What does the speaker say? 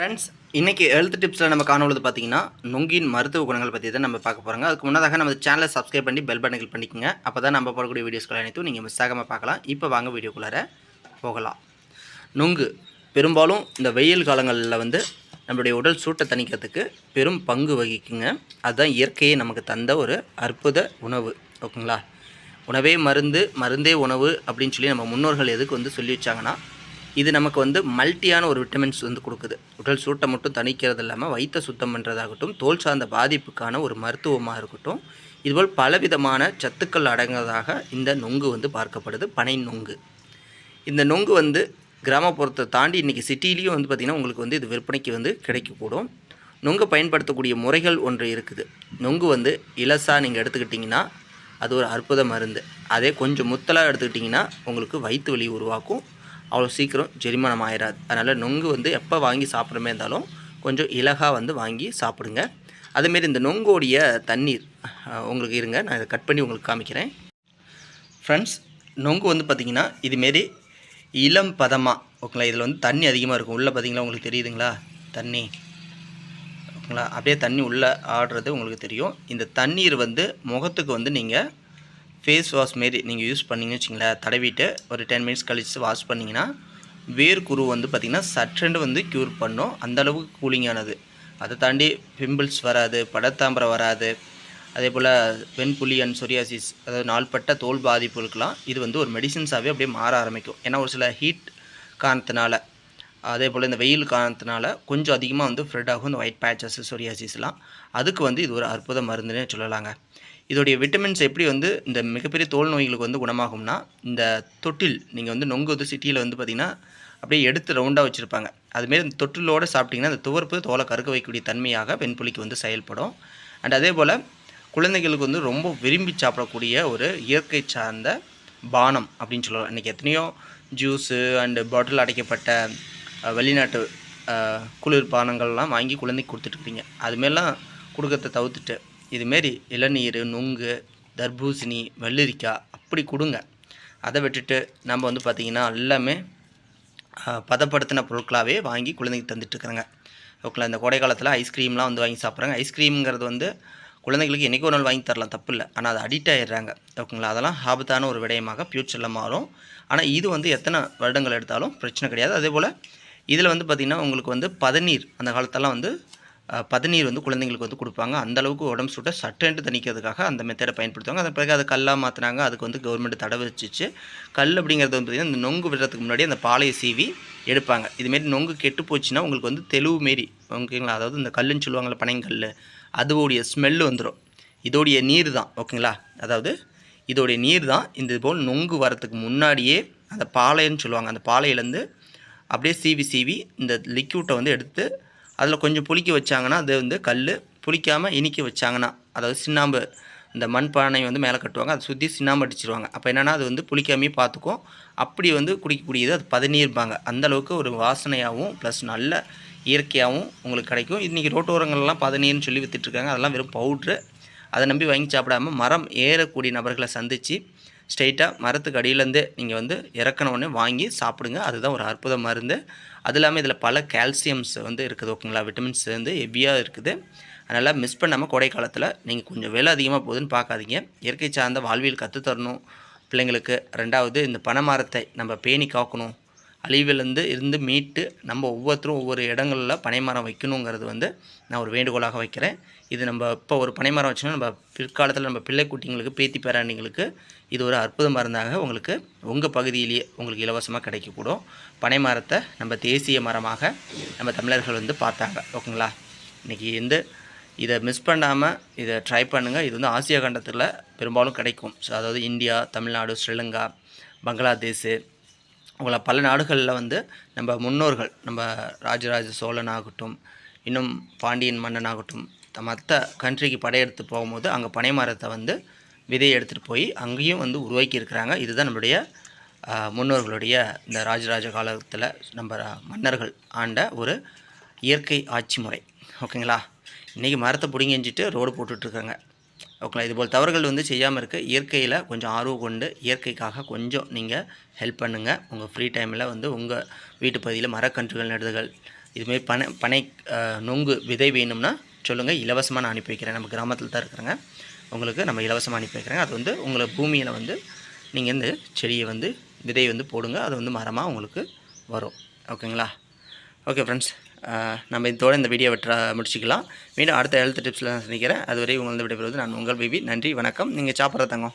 Friends இன்றைக்கி health டிப்ஸில் நம்ம காணொழுது பார்த்தீங்கன்னா நுங்கின் மருத்துவ குணங்கள் பற்றி தான் நம்ம பார்க்க போகிறோங்க அதுக்கு முன்னதாக நம்ம சேனலை சப்ஸ்கிரைப் பண்ணி பெல் பட்டன் கிளிக் பண்ணிக்கோங்க. அப்போ தான் நம்ம போடக்கூடிய வீடியோஸ்கள் அனைத்தும் நீங்கள் மிஸ் ஆகாமல் பார்க்கலாம். இப்போ வாங்க வீடியோக்குள்ளார போகலாம். நுங்கு பெரும்பாலும் இந்த வெயில் காலங்களில் வந்து நம்மளுடைய உடல் சூட்டை தணிக்கிறதுக்கு பெரும் பங்கு வகிக்குங்க. அதுதான் இயற்கையை நமக்கு தந்த ஒரு அற்புத உணவு. ஓகேங்களா? உணவே மருந்து மருந்தே உணவு அப்படின்னு சொல்லி நம்ம முன்னோர்கள் எதுக்கு வந்து சொல்லி வச்சாங்கன்னா இது நமக்கு வந்து மல்டியான ஒரு விட்டமின்ஸ் வந்து கொடுக்குது. உடல் சூட்டை மட்டும் தணிக்கிறது இல்லாமல் வயிற்றை சுத்தம் பண்ணுறதாகட்டும் தோல் சார்ந்த பாதிப்புக்கான ஒரு மருத்துவமாக இருக்கட்டும் இதுபோல் பலவிதமான சத்துக்கள் அடங்குவதாக இந்த நொங்கு வந்து பார்க்கப்படுது பனை நொங்கு. இந்த நொங்கு வந்து கிராமப்புறத்தை தாண்டி இன்றைக்கி சிட்டிலையும் வந்து பார்த்திங்கன்னா உங்களுக்கு வந்து இது விற்பனைக்கு வந்து கிடைக்கக்கூடும். நொங்கு பயன்படுத்தக்கூடிய முறைகள் ஒன்று இருக்குது. நொங்கு வந்து இலசா நீங்கள் எடுத்துக்கிட்டிங்கன்னா அது ஒரு அற்புத மருந்து. அதே கொஞ்சம் முத்தலாக எடுத்துக்கிட்டிங்கன்னா உங்களுக்கு வயிற்று வலி உருவாக்கும். அவ்வளோ சீக்கிரம் ஜெரிமானம் ஆயிடாது அதனால் நொங்கு வந்து எப்போ வாங்கி சாப்பிட்றமே இருந்தாலும் கொஞ்சம் இலகாக வந்து வாங்கி சாப்பிடுங்க. அதேமாரி இந்த நொங்கோடைய தண்ணீர் உங்களுக்கு இருங்க நான் இதை கட் பண்ணி உங்களுக்கு காமிக்கிறேன். ஃப்ரெண்ட்ஸ் நொங்கு வந்து பார்த்திங்கன்னா இதுமாரி இளம் பதமாக ஓகேங்களா? இதில் வந்து தண்ணி அதிகமாக இருக்கும். உள்ளே பார்த்தீங்களா உங்களுக்கு தெரியுதுங்களா? தண்ணி. ஓகேங்களா? அப்படியே தண்ணி உள்ளே ஆடுறது உங்களுக்கு தெரியும். இந்த தண்ணீர் வந்து முகத்துக்கு வந்து நீங்கள் ஃபேஸ் வாஷ் மாரி நீங்கள் யூஸ் பண்ணிங்கன்னு வச்சிங்களேன் தடவிட்டு ஒரு டென் மினிட்ஸ் கழித்து வாஷ் பண்ணிங்கன்னா வேர்க்குரு வந்து பார்த்திங்கன்னா சற்றெண்டு வந்து க்யூர் பண்ணும். அந்த அளவுக்கு கூலிங்கானது அதை தாண்டி பிம்பிள்ஸ் வராது படத்தாம்பரம் வராது. அதே போல் வெண்புலி அண்ட் சொரியாசிஸ் அதாவது நாள்பட்ட தோல் பாதிப்புகளுக்கெல்லாம் இது வந்து ஒரு மெடிசின்ஸாகவே அப்படியே மாற ஆரம்பிக்கும். ஏன்னா ஒரு சில ஹீட் காரணத்தினால அதே போல் இந்த வெயில் காரணத்தினால கொஞ்சம் அதிகமாக வந்து ஃப்ரெட் ஆகும் இந்த ஒயிட் பேச்சஸ் சொரியாசிஸ்லாம் அதுக்கு வந்து இது ஒரு அற்புத மருந்துன்னே சொல்லலாங்க. இதோடைய விட்டமின்ஸ் எப்படி வந்து இந்த மிகப்பெரிய தோல் நோய்களுக்கு வந்து குணமாகும்னா இந்த தொட்டில் நீங்கள் வந்து நொங்கு வந்து சிட்டியில் வந்து பார்த்திங்கன்னா அப்படியே எடுத்து ரவுண்டாக வச்சுருப்பாங்க. அதுமாரி இந்த தொட்டிலோடு சாப்பிட்டிங்கன்னா அந்த துவர்ப்பு தோலை கருக்க வைக்கக்கூடிய தன்மையாக வெண்புலிக்கு வந்து செயல்படும். அண்ட் அதே போல் குழந்தைகளுக்கு வந்து ரொம்ப விரும்பி சாப்பிடக்கூடிய ஒரு இயற்கை சார்ந்த பானம் அப்படின்னு சொல்லலாம் இன்றைக்கி எத்தனையோ ஜூஸு அண்டு பாட்டில் அடைக்கப்பட்ட வெளிநாட்டு குளிர் பானங்கள்லாம் வாங்கி குழந்தைக்கு கொடுத்துட்ருக்கீங்க அதுமாரிலாம் கொடுக்கறத தவிர்த்துட்டு இதுமாரி இளநீர் நுங்கு தர்பூசணி வெள்ளரிக்காய் அப்படி கொடுங்க. அதை விட்டுட்டு நம்ம வந்து பார்த்திங்கன்னா எல்லாமே பதப்படுத்தின பொருட்களாகவே வாங்கி குழந்தைக்கு தந்துட்டுருக்குறாங்க ஓகேங்களா? இந்த கோடை காலத்தில் ஐஸ்கிரீம்லாம் வந்து வாங்கி சாப்பிட்றாங்க. ஐஸ்கிரீம்ங்கிறது வந்து குழந்தைங்களுக்கு என்றைக்கு ஒரு நாள் வாங்கி தரலாம் தப்பு இல்லை. ஆனால் அது அடிக்ட் ஆகிடுறாங்க ஓகேங்களா? அதெல்லாம் ஆபத்தான ஒரு விடயமாக ஃப்யூச்சரில் மாறும். ஆனால் இது வந்து எத்தனை வருடங்கள் எடுத்தாலும் பிரச்சனை கிடையாது. அதே போல் இதில் வந்து பார்த்திங்கன்னா உங்களுக்கு வந்து பதநீர் அந்த காலத்தெல்லாம் வந்து பதநீர் வந்து குழந்தைங்களுக்கு வந்து கொடுப்பாங்க. அந்த அளவுக்கு உடம்பு சுட்ட சட்டென்று தணிக்கிறதுக்காக அந்த மெத்தடை பயன்படுத்துவாங்க. அதன் பிறகு அதை கல்லாக மாற்றினாங்க அதுக்கு வந்து கவர்மெண்ட் தடை வச்சுச்சு கல் அப்படிங்கிறது வந்து பார்த்திங்கன்னா இந்த நொங்கு விடுறதுக்கு முன்னாடி அந்த பாலையை சீவி எடுப்பாங்க. இதுமாரி நொங்கு கெட்டு போச்சுன்னா உங்களுக்கு வந்து தெளிவு மாரி ஓகேங்களா? அதாவது இந்த கல்லுன்னு சொல்லுவாங்கள்ல பனைங்கல் அதோடைய ஸ்மெல்லு வந்துடும் இதோடைய நீர் தான் ஓகேங்களா? அதாவது இதோடைய நீர் தான் இந்த இது போல் நொங்கு வரத்துக்கு முன்னாடியே அந்த பாலைன்னு சொல்லுவாங்க. அந்த பாலையிலேருந்து அப்படியே சீவி சீவி இந்த லிக்யூட்டை வந்து எடுத்து அதில் கொஞ்சம் புளிக்க வச்சாங்கன்னா அது வந்து கல் புளிக்காமல் இனிக்க வச்சாங்கன்னா அதாவது சின்னாம்பு இந்த மண் பானை வந்து மேலே கட்டுவாங்க அதை சுற்றி சின்னாம்பு அடிச்சிருவாங்க. அப்போ என்னென்னா அது வந்து புளிக்காமையே பார்த்துக்கும். அப்படி வந்து குடிக்கக்கூடியது அது பதநீர்பாங்க அந்த அளவுக்கு ஒரு வாசனையாகவும் ப்ளஸ் நல்ல இயற்கையாகவும் உங்களுக்கு கிடைக்கும். இன்றைக்கி ரோட்டோரங்கள்லாம் பதநீர்னு சொல்லி வித்துட்ருக்காங்க அதெல்லாம் வெறும் பவுட்ரு அதை நம்பி வாங்கி சாப்பிடாம மரம் ஏறக்கூடிய நபர்களை சந்தித்து ஸ்ட்ரைட்டாக மரத்துக்கு அடியிலேருந்தே நீங்கள் வந்து இறக்குன வாங்கி சாப்பிடுங்க. அதுதான் ஒரு அற்புத மருந்து. அது இல்லாமல் இதில் பல கால்சியம்ஸ் வந்து இருக்குது ஓகேங்களா? விட்டமின்ஸ் வந்து ஹெவியாக இருக்குது. அதனால் மிஸ் பண்ணாமல் கோடை காலத்தில் நீங்கள் கொஞ்சம் விலை அதிகமாக போகுதுன்னு பார்க்காதீங்க. இயற்கை சார்ந்த வாழ்வியல் கற்றுத்தரணும் பிள்ளைங்களுக்கு. ரெண்டாவது இந்த பனைமரத்தை நம்ம பேணி காக்கணும். அழிவிலிருந்து இருந்து மீட்டு நம்ம ஒவ்வொருத்தரும் ஒவ்வொரு இடங்களில் பனைமரம் வைக்கணுங்கிறது வந்து நான் ஒரு வேண்டுகோளாக வைக்கிறேன். இது நம்ம இப்போ ஒரு பனைமரம் வச்சோன்னா நம்ம பிற்காலத்தில் நம்ம பிள்ளை குட்டிங்களுக்கு பேத்தி பேராண்டிங்களுக்கு இது ஒரு அற்புத மருந்தாக உங்களுக்கு உங்கள் பகுதியிலேயே உங்களுக்கு இலவசமாக கிடைக்கக்கூடும். பனைமரத்தை நம்ம தேசிய மரமாக நம்ம தமிழர்கள் வந்து பார்த்தாங்க. ஓகேங்களா? இன்றைக்கி வந்து இதை மிஸ் பண்ணாமல் இதை ட்ரை பண்ணுங்கள் இது வந்து ஆசியா கண்டத்தில் பெரும்பாலும் கிடைக்கும். ஸோ அதாவது இந்தியா தமிழ்நாடு ஸ்ரீலங்கா பங்களாதேஷு உங்களை பல நாடுகளில் வந்து நம்ம முன்னோர்கள் நம்ம ராஜராஜ சோழன் ஆகட்டும் இன்னும் பாண்டியன் மன்னன் ஆகட்டும் மற்ற கண்ட்ரிக்கு படையெடுத்து போகும்போது அங்கே பனை மரத்தை வந்து விதையை எடுத்துகிட்டு போய் அங்கேயும் வந்து உருவாக்கி இருக்கிறாங்க. இதுதான் நம்மளுடைய முன்னோர்களுடைய இந்த ராஜராஜ காலத்தில் நம்ம மன்னர்கள் ஆண்ட ஒரு இயற்கை ஆட்சி முறை. ஓகேங்களா? இன்றைக்கி மரத்தை பிடிங்கிஞ்சிட்டு ரோடு போட்டுட்ருக்காங்க ஓகேங்களா? இதுபோல் தவறுகள் வந்து செய்யாமல் இருக்க இயற்கையில் கொஞ்சம் ஆர்வம் கொண்டு இயற்கைக்காக கொஞ்சம் நீங்கள் ஹெல்ப் பண்ணுங்கள் உங்கள் ஃப்ரீ டைமில் வந்து உங்கள் வீட்டு பகுதியில் மரக்கன்றுகள் நடுதல் இதுமாரி பனை பனை நொங்கு விதை வேணும்னா சொல்லுங்கள் இலவசமாக நான் அனுப்பி வைக்கிறேன். நம்ம கிராமத்தில் தான் இருக்கிறேங்க. உங்களுக்கு நம்ம இலவசமாக அனுப்பி வைக்கிறேங்க அது வந்து உங்களை பூமியில் வந்து நீங்கள் இந்த செடியை வந்து விதை வந்து போடுங்க. அது வந்து மரமாக உங்களுக்கு வரும். ஓகேங்களா? ஓகே ஃப்ரெண்ட்ஸ் நம்ம இதோட இந்த வீடியோ விட்டுற முடிச்சிக்கலாம். மீண்டும் அடுத்த ஹெல்த் டிப்ஸில் நான் சந்திக்கிறேன். அதுவரை உங்களை விடைபெறுவது நான் உங்கள் பேபி. நன்றி வணக்கம். நீங்கள் சாப்பிட்ற தங்கம்.